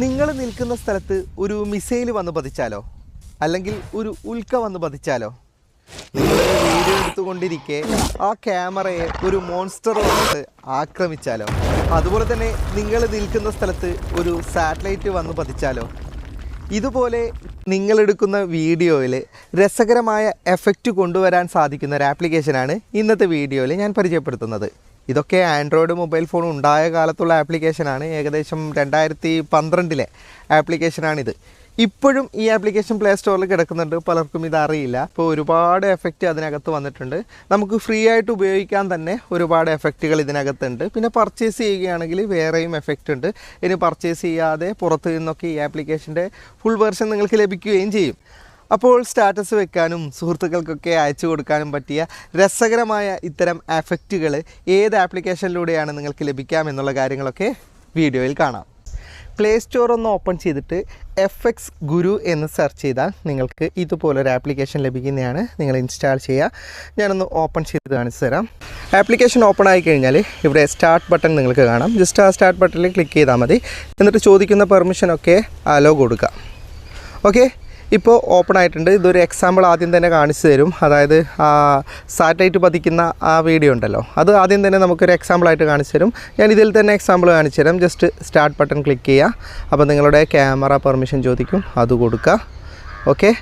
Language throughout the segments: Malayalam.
നിങ്ങൾ നിൽക്കുന്ന സ്ഥലത്ത് ഒരു മിസൈൽ വന്ന് പതിച്ചാലോ? അല്ലെങ്കിൽ ഒരു ഉൽക്ക വന്ന് പതിച്ചാലോ? നിങ്ങൾ വീഡിയോ എടുത്തുകൊണ്ടിരിക്കെ ആ ക്യാമറയെ ഒരു മോൺസ്റ്റർ വന്നിട്ട് ആക്രമിച്ചാലോ? അതുപോലെ തന്നെ നിങ്ങൾ നിൽക്കുന്ന സ്ഥലത്ത് ഒരു സാറ്റലൈറ്റ് വന്ന് പതിച്ചാലോ? ഇതുപോലെ നിങ്ങളെടുക്കുന്ന വീഡിയോയിൽ രസകരമായ എഫക്റ്റ് കൊണ്ടുവരാൻ സാധിക്കുന്ന ഒരു ആപ്ലിക്കേഷനാണ് ഇന്നത്തെ വീഡിയോയിൽ ഞാൻ പരിചയപ്പെടുത്തുന്നത്. ഇതൊക്കെ ആൻഡ്രോയിഡ് മൊബൈൽ ഫോൺ ഉണ്ടായ കാലത്തുള്ള ആപ്ലിക്കേഷനാണ്. ഏകദേശം രണ്ടായിരത്തി പന്ത്രണ്ടിലെ ആപ്ലിക്കേഷനാണിത്. ഇപ്പോഴും ഈ ആപ്ലിക്കേഷൻ പ്ലേ സ്റ്റോറിൽ കിടക്കുന്നുണ്ട്. പലർക്കും ഇത് അറിയില്ല. ഒരുപാട് എഫക്റ്റ് അതിനകത്ത് വന്നിട്ടുണ്ട്. നമുക്ക് ഫ്രീ ആയിട്ട് ഉപയോഗിക്കാൻ തന്നെ ഒരുപാട് എഫക്റ്റുകൾ ഇതിനകത്തുണ്ട്. പിന്നെ പർച്ചേസ് ചെയ്യുകയാണെങ്കിൽ വേറെയും എഫക്റ്റ് ഉണ്ട്. ഇനി പർച്ചേസ് ചെയ്യാതെ പുറത്ത് നിന്നൊക്കെ ഈ ആപ്ലിക്കേഷന്റെ ഫുൾ വേർഷൻ നിങ്ങൾക്ക് ലഭിക്കുകയും ചെയ്യും. അപ്പോൾ സ്റ്റാറ്റസ് വെക്കാനും സുഹൃത്തുക്കൾക്കൊക്കെ അയച്ചു കൊടുക്കാനും പറ്റിയ രസകരമായ ഇത്തരം എഫക്റ്റുകൾ ഏത് ആപ്ലിക്കേഷനിലൂടെയാണ് നിങ്ങൾക്ക് ലഭിക്കാമെന്നുള്ള കാര്യങ്ങളൊക്കെ വീഡിയോയിൽ കാണാം. പ്ലേ സ്റ്റോർ ഒന്ന് ഓപ്പൺ ചെയ്തിട്ട് എഫ് എക്സ് ഗുരു എന്ന് സെർച്ച് ചെയ്താൽ നിങ്ങൾക്ക് ഇതുപോലൊരു ആപ്ലിക്കേഷൻ ലഭിക്കുന്നതാണ് നിങ്ങൾ ഇൻസ്റ്റാൾ ചെയ്യുക ഞാനൊന്ന് ഓപ്പൺ ചെയ്ത് കാണിച്ചു തരാം. ആപ്ലിക്കേഷൻ ഓപ്പൺ ആയി കഴിഞ്ഞാൽ ഇവിടെ സ്റ്റാർട്ട് ബട്ടൺ നിങ്ങൾക്ക് കാണാം. ജസ്റ്റ് ആ സ്റ്റാർട്ട് ബട്ടണിൽ ക്ലിക്ക് ചെയ്താൽ മതി. എന്നിട്ട് ചോദിക്കുന്ന പെർമിഷനൊക്കെ അലോ കൊടുക്കുക ഓക്കെ ഇപ്പോൾ ഓപ്പൺ ആയിട്ടുണ്ട്. ഇതൊരു എക്സാമ്പിൾ ആദ്യം തന്നെ കാണിച്ചു തരും. അതായത് സാറ്റലൈറ്റ് പതിക്കുന്ന ആ വീഡിയോ ഉണ്ടല്ലോ. അത് ആദ്യം തന്നെ നമുക്കൊരു എക്സാമ്പിളായിട്ട് കാണിച്ചു തരും. ഞാൻ ഇതിൽ തന്നെ എക്സാമ്പിൾ കാണിച്ചു തരാം. ജസ്റ്റ് സ്റ്റാർട്ട് ബട്ടൺ ക്ലിക്ക് ചെയ്യുക. അപ്പോൾ നിങ്ങളുടെ ക്യാമറ പെർമിഷൻ ചോദിക്കും. അത് കൊടുക്കുക. ഓക്കെ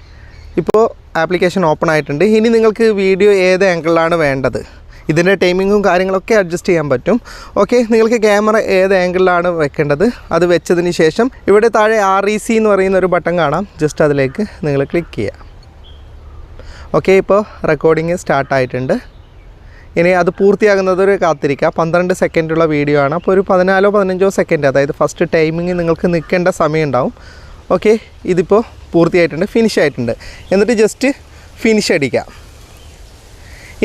ഇപ്പോൾ ആപ്ലിക്കേഷൻ ഓപ്പൺ ആയിട്ടുണ്ട്. ഇനി നിങ്ങൾക്ക് വീഡിയോ ഏത് ആംഗിളിലാണ് വേണ്ടത്? ഇതിന്റെ ടൈമിങ്ങും കാര്യങ്ങളൊക്കെ അഡ്ജസ്റ്റ് ചെയ്യാൻ പറ്റും. ഓക്കെ നിങ്ങൾക്ക് ക്യാമറ ഏത് ആംഗിളിലാണ് വെക്കേണ്ടത്? അത് വെച്ചതിന് ശേഷം ഇവിടെ താഴെ ആർ ഇ സി എന്ന് പറയുന്ന ഒരു ബട്ടൺ കാണാം. ജസ്റ്റ് അതിലേക്ക് നിങ്ങൾ ക്ലിക്ക് ചെയ്യുക. ഓക്കെ ഇപ്പോൾ റെക്കോർഡിങ് സ്റ്റാർട്ടായിട്ടുണ്ട് ഇനി അത് പൂർത്തിയാകുന്നത് ഒരു കാത്തിരിക്കുക. പന്ത്രണ്ട് സെക്കൻഡുള്ള വീഡിയോ ആണ്. അപ്പോൾ ഒരു പതിനാലോ പതിനഞ്ചോ സെക്കൻഡ് അതായത് ഫസ്റ്റ് ടൈമിങ് നിങ്ങൾക്ക് നിൽക്കേണ്ട സമയം ഉണ്ടാവും. ഓക്കെ ഇതിപ്പോൾ പൂർത്തിയായിട്ടുണ്ട് ഫിനിഷ് ആയിട്ടുണ്ട്. എന്നിട്ട് ജസ്റ്റ് ഫിനിഷ് അടിക്കാം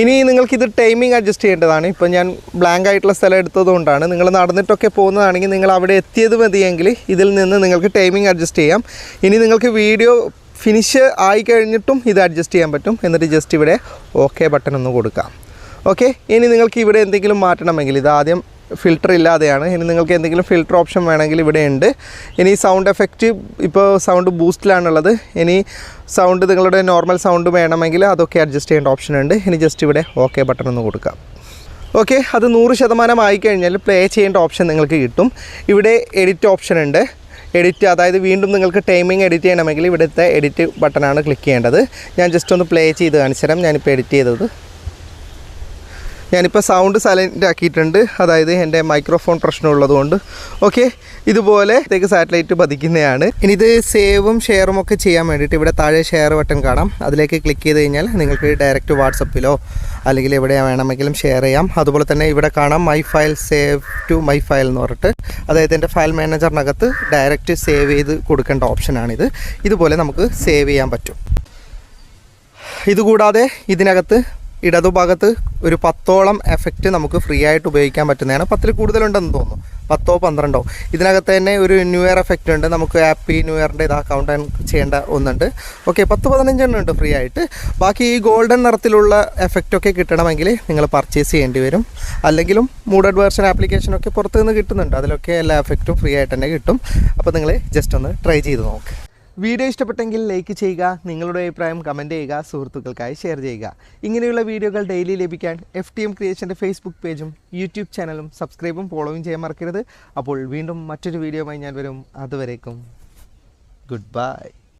ഇനി നിങ്ങൾക്കിത് ടൈമിംഗ് അഡ്ജസ്റ്റ് ചെയ്യേണ്ടതാണ്. ഇപ്പം ഞാൻ ബ്ലാങ്ക് ആയിട്ടുള്ള സ്ഥലം എടുത്തതുകൊണ്ടാണ്. നിങ്ങൾ നടന്നിട്ടൊക്കെ പോകുന്നതാണെങ്കിൽ നിങ്ങൾ അവിടെ എത്തിയത് മതിയെങ്കിൽ ഇതിൽ നിന്ന് നിങ്ങൾക്ക് ടൈമിംഗ് അഡ്ജസ്റ്റ് ചെയ്യാം. ഇനി നിങ്ങൾക്ക് വീഡിയോ ഫിനിഷ് ആയി കഴിഞ്ഞിട്ടും ഇത് അഡ്ജസ്റ്റ് ചെയ്യാൻ പറ്റും. എന്നിട്ട് ജസ്റ്റ് ഇവിടെ ഓക്കെ ബട്ടൺ ഒന്ന് കൊടുക്കാം. ഓക്കെ ഇനി നിങ്ങൾക്ക് ഇവിടെ എന്തെങ്കിലും മാറ്റണമെങ്കിൽ ഇത് ആദ്യം ഫിൽറ്റർ ഇല്ലാതെയാണ്. ഇനി നിങ്ങൾക്ക് എന്തെങ്കിലും ഫിൽട്ടർ ഓപ്ഷൻ വേണമെങ്കിൽ ഇവിടെ ഉണ്ട്. ഇനി സൗണ്ട് എഫക്റ്റ് ഇപ്പോൾ സൗണ്ട് ബൂസ്റ്റിലാണുള്ളത് ഇനി സൗണ്ട് നിങ്ങളുടെ നോർമൽ സൗണ്ട് വേണമെങ്കിൽ അതൊക്കെ അഡ്ജസ്റ്റ് ചെയ്യേണ്ട ഓപ്ഷൻ ഉണ്ട്. ഇനി ജസ്റ്റ് ഇവിടെ ഓക്കെ ബട്ടൺ ഒന്ന് കൊടുക്കാം ഓക്കെ അത് നൂറ് ശതമാനം ആയിക്കഴിഞ്ഞാൽ പ്ലേ ചെയ്യേണ്ട ഓപ്ഷൻ നിങ്ങൾക്ക് കിട്ടും. ഇവിടെ എഡിറ്റ് ഓപ്ഷൻ ഉണ്ട്. എഡിറ്റ് അതായത് വീണ്ടും നിങ്ങൾക്ക് ടൈമിംഗ് എഡിറ്റ് ചെയ്യണമെങ്കിൽ ഇവിടുത്തെ എഡിറ്റ് ബട്ടണാണ് ക്ലിക്ക് ചെയ്യേണ്ടത്. ഞാൻ ജസ്റ്റ് ഒന്ന് പ്ലേ ചെയ്ത് കാണിച്ചു തരാം ഞാനിപ്പോൾ എഡിറ്റ് ചെയ്തത്. ഞാനിപ്പോൾ സൗണ്ട് സൈലന്റ് ആക്കിയിട്ടുണ്ട്. അതായത് എന്റെ മൈക്രോഫോൺ പ്രശ്നമുള്ളതുകൊണ്ട്. ഓക്കെ ഇതുപോലെ ഇതേക്ക് സാറ്റലൈറ്റ് പതിക്കുന്നതാണ്. ഇനി ഇത് സേവും ഷെയറും ഒക്കെ ചെയ്യാൻ വേണ്ടിയിട്ട് ഇവിടെ താഴെ ഷെയർ ബട്ടൺ കാണാം. അതിലേക്ക് ക്ലിക്ക് ചെയ്ത് കഴിഞ്ഞാൽ നിങ്ങൾക്ക് ഡയറക്റ്റ് വാട്സപ്പിലോ അല്ലെങ്കിൽ എവിടെ വേണമെങ്കിലും ഷെയർ ചെയ്യാം. അതുപോലെ തന്നെ ഇവിടെ കാണാം my file save to my file എന്ന് പറഞ്ഞിട്ട്. അതായത് എന്റെ ഫയൽ മാനേജറിനകത്ത് ഡയറക്റ്റ് സേവ് ചെയ്ത് കൊടുക്കേണ്ട ഓപ്ഷനാണിത് ഇതുപോലെ നമുക്ക് സേവ് ചെയ്യാൻ പറ്റും. ഇതുകൂടാതെ ഇതിനകത്ത് ഇടതുഭാഗത്ത് ഒരു പത്തോളം എഫക്റ്റ് നമുക്ക് ഫ്രീ ആയിട്ട് ഉപയോഗിക്കാൻ പറ്റുന്നതാണ്. പത്തിൽ കൂടുതലുണ്ടെന്ന് തോന്നുന്നു. പത്തോ പന്ത്രണ്ടോ. ഇതിനകത്ത് തന്നെ ഒരു ന്യൂ ഇയർ എഫക്റ്റ് ഉണ്ട്. നമുക്ക് ഹാപ്പി ന്യൂ ഇയറിന്റെ ഇത് അക്കൗണ്ട് ചെയ്യേണ്ട ഒന്നുണ്ട്. ഓക്കെ പത്ത് പതിനഞ്ചെണ്ണം ഉണ്ട് ഫ്രീ ആയിട്ട്. ബാക്കി ഈ ഗോൾഡൻ നിറത്തിലുള്ള എഫക്റ്റൊക്കെ കിട്ടണമെങ്കിൽ നിങ്ങൾ പർച്ചേസ് ചെയ്യേണ്ടി വരും. അല്ലെങ്കിലും മൂഡഡ് വേർഷൻ ആപ്ലിക്കേഷനൊക്കെ പുറത്തുനിന്ന് കിട്ടുന്നുണ്ട്. അതിലൊക്കെ എല്ലാ എഫക്റ്റും ഫ്രീ ആയിട്ട് തന്നെ കിട്ടും. അപ്പോൾ നിങ്ങൾ ജസ്റ്റ് ഒന്ന് ട്രൈ ചെയ്ത് നോക്ക്. വീഡിയോ ഇഷ്ടപ്പെട്ടെങ്കിൽ ലൈക്ക് ചെയ്യുക നിങ്ങളുടെ അഭിപ്രായം കമന്റ് ചെയ്യുക സുഹൃത്തുക്കൾക്കായി ഷെയർ ചെയ്യുക. ഇങ്ങനെയുള്ള വീഡിയോകൾ ഡെയിലി ലഭിക്കാൻ എഫ് ടി എം ക്രിയേഷന്റെ ഫേസ്ബുക്ക് പേജും യൂട്യൂബ് ചാനലും സബ്സ്ക്രൈബും ഫോളോയും ചെയ്യാൻ മറക്കരുത്. അപ്പോൾ വീണ്ടും മറ്റൊരു വീഡിയോയുമായി ഞാൻ വരും. അതുവരേക്കും ഗുഡ് ബൈ